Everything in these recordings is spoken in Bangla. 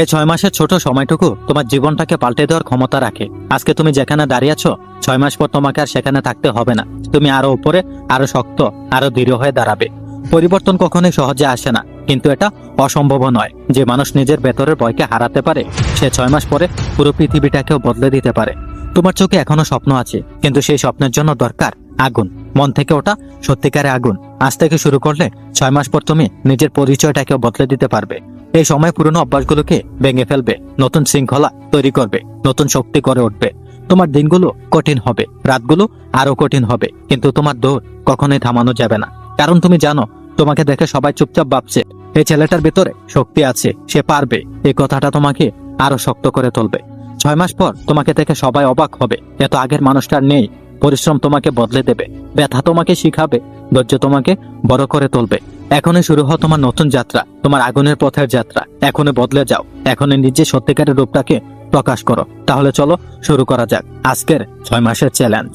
এই ছয় মাসের ছোট সময়টুকু তোমার জীবনটাকে পাল্টে দেওয়ার ক্ষমতা রাখে। আজকে তুমি যেখানে দাঁড়িয়ে আছো, ছয় মাস পর তোমাকে আর সেখানে থাকতে হবে না। তুমি আরও উপরে, আরও শক্ত, আরও দৃঢ় হয়ে দাঁড়াবে। পরিবর্তন কখনোই সহজে আসে না, কিন্তু এটা অসম্ভব নয় যে মানুষ নিজের ভেতরের ভয়কে হারাতে পারে, সে ছয় মাস পরে পুরো পৃথিবীটাকেও বদলে দিতে পারে। তোমার চোখে এখনও স্বপ্ন আছে, কিন্তু সেই স্বপ্নের জন্য দরকার আগুন। মন থেকে ওটা সত্যিকারে আগুন। আজ থেকে শুরু করলে ছয় মাস পর তুমি নিজের পরিচয়টাকেও বদলে দিতে পারবে। এই সময় পুরনো অভ্যাসগুলোকে ভেঙে ফেলবে, নতুন শৃঙ্খলা তৈরি করবে, নতুন শক্তি করে উঠবে। তোমার দিনগুলো কঠিন হবে, রাতগুলো আরও কঠিন হবে, কিন্তু তোমার দৌড় কখনোই থামানো যাবে না। কারণ তুমি জানো, তোমাকে দেখে সবাই চুপচাপ ভাবছে, এই ছেলেটার ভেতরে শক্তি আছে, সে পারবে, এই কথাটা তোমাকে আরও শক্ত করে তুলবে। ছয় মাস পর তোমাকে দেখে সবাই অবাক হবে, এত আগের মানুষটার নেই পরিশ্রম তোমাকে বদলে দেবে, ব্যথা তোমাকে শিখাবে, ধৈর্য তোমাকে বড় করে তুলবে। এখনই শুরু হও তোমার নতুন যাত্রা, তোমার আগুনের পথের যাত্রা। এখনই বদলে যাও, এখনই নিজে সত্যিকারের রূপটাকে প্রকাশ করো। তাহলে চলো শুরু করা যাক, আজকের ছয় মাসের চ্যালেঞ্জ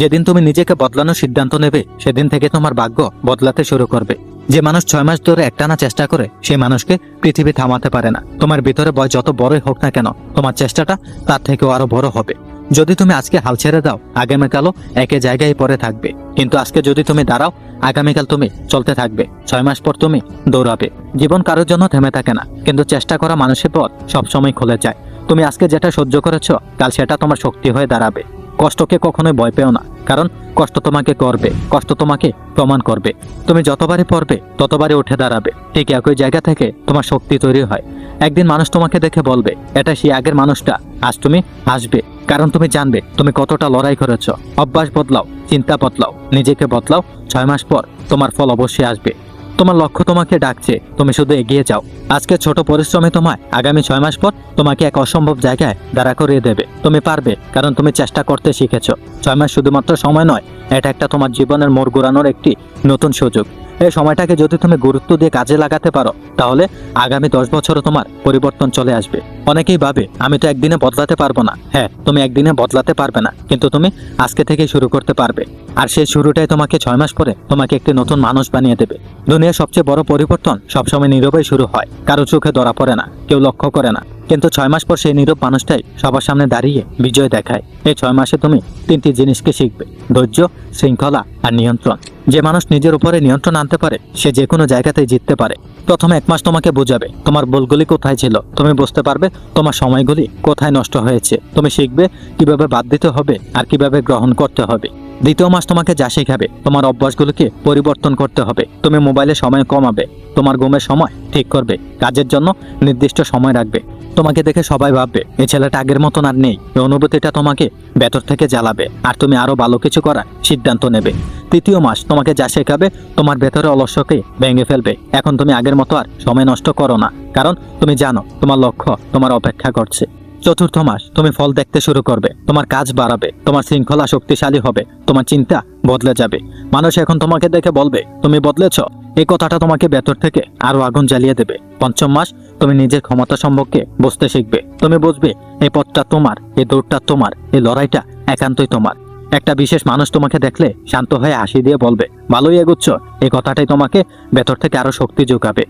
যেদিন তুমি নিজেকে বদলানোর সিদ্ধান্ত নেবে, সেদিন থেকে তোমার ভাগ্য বদলাতে শুরু করবে। যে মানুষ ছয় মাস ধরে একটানা চেষ্টা করে, সেই মানুষকে পৃথিবী থামাতে পারে না। তোমার ভিতরে ভয় যত বড়ই হোক না কেন, তোমার চেষ্টাটা তার থেকেও আরও বড় হবে। যদি তুমি আজকে হাল ছেড়ে দাও, আগামীকালও একই জায়গায় পরে থাকবে। কিন্তু আজকে যদি তুমি দাঁড়াও, আগামীকাল তুমি চলতে থাকবে। ছয় মাস পর তুমি দৌড়াবে। জীবন কারোর জন্য থেমে থাকে না, কিন্তু চেষ্টা করা মানুষের পথ সবসময় খুলে যায়। তুমি আজকে যেটা সহ্য করেছ, কাল সেটা তোমার শক্তি হয়ে দাঁড়াবে। কষ্টকে কখনোই ভয় পেও না, কারণ কষ্ট তোমাকে করবে, কষ্ট তোমাকে প্রমাণ করবে। তুমি যতবারই পড়বে, ততবারই উঠে দাঁড়াবে। ঠিক একই জায়গা থেকে তোমার শক্তি তৈরি হয়। একদিন মানুষ তোমাকে দেখে বলবে, এটা সেই আগের মানুষটা। আজ তুমি আসবে। কারণ তুমি জানবে, তুমি কতটা লড়াই করেছ। অভ্যাস বদলাও, চিন্তা বদলাও, নিজেকে বদলাও। ছয় মাস পর তোমার ফল অবশ্যই আসবে। তোমার লক্ষ্য তোমাকে ডাকছে, তুমি শুধু এগিয়ে যাও। আজকে ছোট পরিশ্রমে তোমায় আগামী ছয় মাস পর তোমাকে এক অসম্ভব জায়গায় দাঁড়া করিয়ে দেবে। তুমি পারবে, কারণ তুমি চেষ্টা করতে শিখেছ। ছয় মাস শুধুমাত্র সময় নয়, এটা একটা তোমার জীবনের মোড় ঘোরানোর একটি নতুন সুযোগ। এই সময়টাকে যদি তুমি গুরুত্ব দিয়ে কাজে লাগাতে পারো, তাহলে আগামী দশ বছরও তোমার পরিবর্তন চলে আসবে। অনেকেই ভাবে, আমি তো একদিনে বদলাতে পারব না। হ্যাঁ তুমি একদিনে বদলাতে পারবে না, কিন্তু তুমি আজকে থেকেই শুরু করতে পারবে। আর সেই শুরুটাই তোমাকে ছয় মাস পরে তোমাকে একটি নতুন মানুষ বানিয়ে দেবে। দুনিয়ার সবচেয়ে বড় পরিবর্তন সবসময় নীরবেই শুরু হয়। কারও চোখে ধরা পড়ে না, কেউ লক্ষ্য করে না। কিন্তু ছয় মাস পর সেই নীরব মানুষটাই সবার সামনে দাঁড়িয়ে বিজয় দেখায়। এই ছয় মাসে তুমি তিনটি জিনিসকে শিখবে, ধৈর্য, শৃঙ্খলা আর নিয়ন্ত্রণ। যে মানুষ নিজের উপরে নিয়ন্ত্রণ আনতে পারে, সে যে কোনো জায়গাতেই জিততে পারে। প্রথমে এক মাস তোমাকে বোঝাবে, তোমার ভুলগুলি কোথায় ছিল? তুমি বুঝতে পারবে তোমার সময়গুলি কোথায় নষ্ট হয়েছে। তুমি শিখবে কীভাবে বাদ দিতে হবে আর কীভাবে গ্রহণ করতে হবে। দ্বিতীয় মাস তোমাকে যা শেখাবে, তোমার অভ্যাসগুলোকে পরিবর্তন করতে হবে। তুমি মোবাইলে সময় কমাবে, তোমার ঘুমের সময় ঠিক করবে, কাজের জন্য নির্দিষ্ট সময় রাখবে। তোমাকে দেখে সবাই ভাববে এই ছেলেটা আগের মতন আর নেই। এই অনুভূতিটা তোমাকে ভেতর থেকে জ্বালাবে, আর তুমি আরও ভালো কিছু করার সিদ্ধান্ত নেবে। তৃতীয় মাস, তোমাকে যা শেখাবে, তোমার ভেতরে অলস্যকে ভেঙে ফেলবে। এখন তুমি আগের মতো আর সময় নষ্ট করো না, কারণ তুমি জানো, তোমার লক্ষ্য, তোমার অপেক্ষা করছে। চতুর্থ মাস, তুমি ফল দেখতে শুরু করবে, তোমার কাজ বাড়াবে, তোমার শৃঙ্খলা শক্তিশালী হবে, তোমার চিন্তা বদলে যাবে। মানুষ এখন তোমাকে দেখে বলবে, তুমি বদলেছ? এই কথাটা তোমাকে ভেতর থেকে আরও আগুন জ্বালিয়ে দেবে। পঞ্চম মাস তুমি নিজের ক্ষমতা সম্পর্কে বুঝতে শিখবে। তুমি বুঝবে, এই পথটা তোমার, এই দৌড়টা তোমার, এই লড়াইটা একান্তই তোমার। একটা বিশেষ মানুষ তোমাকে দেখলে শান্ত হয়ে হাসি দিয়ে বলবে, ভালোই এগুচ্ছ, এই কথাটাই তোমাকে ভেতর থেকে আরও শক্তি যোগাবে।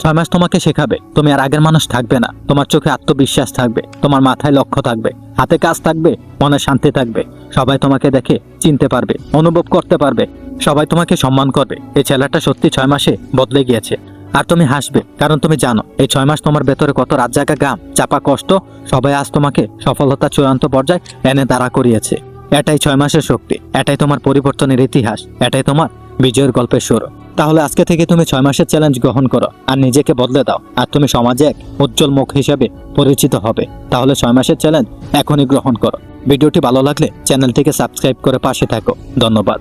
ছয় মাস তোমাকে শেখাবে, তুমি আর আগের মানুষ থাকবে না, তোমার চোখে আত্মবিশ্বাস থাকবে, তোমার মাথায় লক্ষ্য থাকবে, হাতে কাজ থাকবে, মনে শান্তি থাকবে, সবাই তোমাকে দেখে চিনতে পারবে, অনুভব করতে পারবে, সবাই তোমাকে সম্মান করবে, এই ছেলেটা সত্যি ছয় মাসে বদলে গিয়েছে। আর তুমি হাসবে, কারণ তুমি জানো, এই ছয় মাস তোমার ভেতরে কত রাত জায়গা গাম চাপা কষ্ট, সবাই আজ তোমাকে সফলতা চূড়ান্ত পর্যায়ে এনে দাঁড়া করিয়েছে। এটাই ছয় মাসের শক্তি, এটাই তোমার পরিবর্তনের ইতিহাস, এটাই তোমার বিজয়ের গল্পের শুরু তাহলে আজকে থেকে তুমি ছয় মাসের চ্যালেঞ্জ গ্রহণ করো, আর নিজেকে বদলে দাও, আর তুমি সমাজে এক উজ্জ্বল মুখ হিসেবে পরিচিত হবে। তাহলে ছয় মাসের চ্যালেঞ্জ এখনই গ্রহণ করো। ভিডিওটি ভালো লাগলে চ্যানেলটিকে সাবস্ক্রাইব করে পাশে থাকো। ধন্যবাদ।